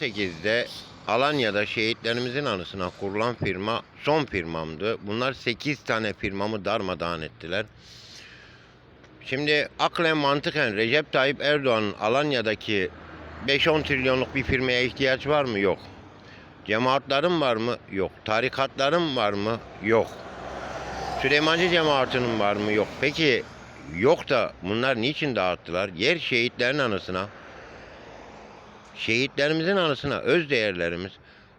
2018'de Alanya'da şehitlerimizin anısına kurulan firma son firmamdı. Bunlar 8 tane firmamı darmadağın ettiler. Şimdi aklen mantıken Recep Tayyip Erdoğan'ın Alanya'daki 5-10 trilyonluk bir firmaya ihtiyaç var mı? Yok. Cemaatlerin var mı? Yok. Tarikatların var mı? Yok. Süleymancı cemaatinin var mı? Yok. Peki yok da bunlar niçin dağıttılar? Yer şehitlerin anısına, şehitlerimizin anısına öz değerlerimiz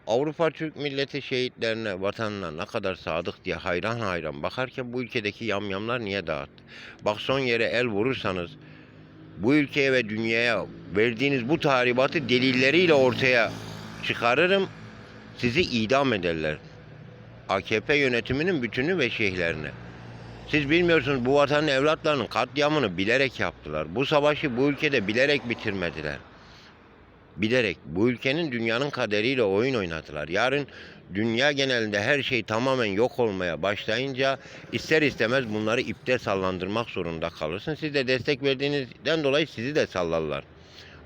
Avrupa Türk milleti şehitlerine, vatanına ne kadar sadık diye hayran hayran bakarken bu ülkedeki yamyamlar niye dağıttı? Bak son yere el vurursanız bu ülkeye ve dünyaya verdiğiniz bu tahribatı delilleriyle ortaya çıkarırım. Sizi idam ederler. AKP yönetiminin bütünü ve şeyhlerine. Siz bilmiyorsunuz bu vatanın evlatlarının katliamını bilerek yaptılar. Bu savaşı bu ülkede bilerek bitirmediler bilerek bu ülkenin dünyanın kaderiyle oyun oynadılar. Yarın dünya genelinde her şey tamamen yok olmaya başlayınca ister istemez bunları ipte sallandırmak zorunda kalırsın. Siz de destek verdiğinizden dolayı sizi de sallarlar.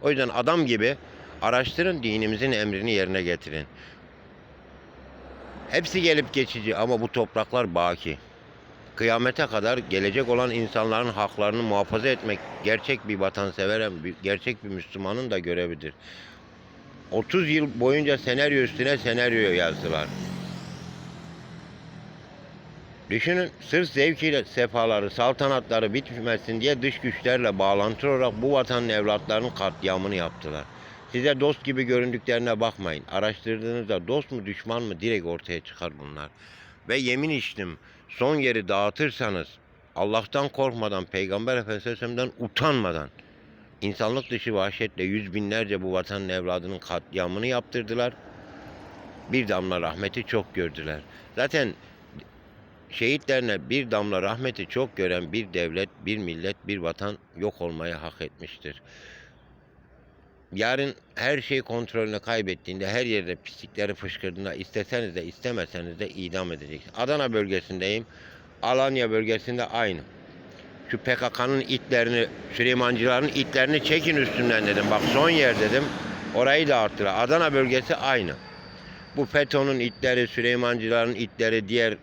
O yüzden adam gibi araştırın dinimizin emrini yerine getirin. Hepsi gelip geçici ama bu topraklar baki. Kıyamete kadar gelecek olan insanların haklarını muhafaza etmek gerçek bir vatansever, bir- gerçek bir Müslümanın da görevidir. 30 yıl boyunca senaryo üstüne senaryo yazdılar. Düşünün sırf zevkiyle sefaları, saltanatları bitmesin diye dış güçlerle bağlantılı olarak bu vatanın evlatlarının katliamını yaptılar. Size dost gibi göründüklerine bakmayın. Araştırdığınızda dost mu düşman mı direkt ortaya çıkar bunlar. Ve yemin içtim son yeri dağıtırsanız Allah'tan korkmadan, Peygamber Efendimiz Aleyhisselam'dan utanmadan insanlık dışı vahşetle yüz binlerce bu vatanın evladının katliamını yaptırdılar. Bir damla rahmeti çok gördüler. Zaten şehitlerine bir damla rahmeti çok gören bir devlet, bir millet, bir vatan yok olmaya hak etmiştir. Yarın her şey kontrolünü kaybettiğinde, her yerde pislikleri fışkırdığında isteseniz de istemeseniz de idam edeceksiniz. Adana bölgesindeyim. Alanya bölgesinde aynı. Şu PKK'nın itlerini, Süleymancıların itlerini çekin üstünden dedim. Bak son yer dedim. Orayı da arttılar. Adana bölgesi aynı. Bu FETÖ'nün itleri, Süleymancıların itleri, diğer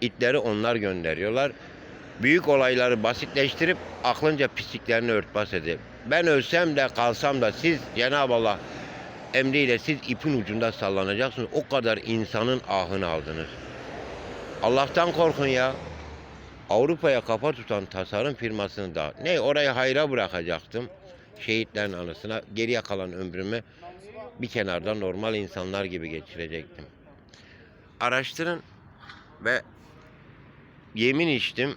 itleri onlar gönderiyorlar. Büyük olayları basitleştirip aklınca pisliklerini örtbas edip. Ben ölsem de kalsam da siz Cenab-ı Allah emriyle siz ipin ucunda sallanacaksınız. O kadar insanın ahını aldınız. Allah'tan korkun ya. Avrupa'ya kafa tutan tasarım firmasını da ne orayı hayra bırakacaktım. Şehitlerin anısına geriye kalan ömrümü bir kenarda normal insanlar gibi geçirecektim. Araştırın ve yemin içtim.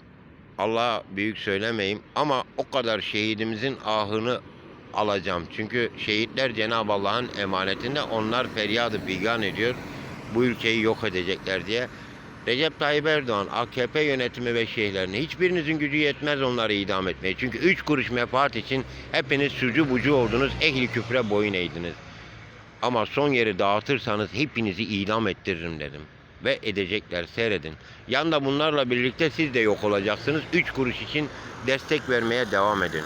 Allah'a büyük söylemeyeyim ama o kadar şehidimizin ahını alacağım. Çünkü şehitler Cenab-ı Allah'ın emanetinde onlar feryadı figan ediyor. Bu ülkeyi yok edecekler diye. Recep Tayyip Erdoğan, AKP yönetimi ve şeyhlerine hiçbirinizin gücü yetmez onları idam etmeye. Çünkü üç kuruş menfaat için hepiniz sucu bucu oldunuz, ehli küfre boyun eğdiniz. Ama son yeri dağıtırsanız hepinizi idam ettiririm dedim. Ve edecekler seyredin. Yanda bunlarla birlikte siz de yok olacaksınız. Üç kuruş için destek vermeye devam edin.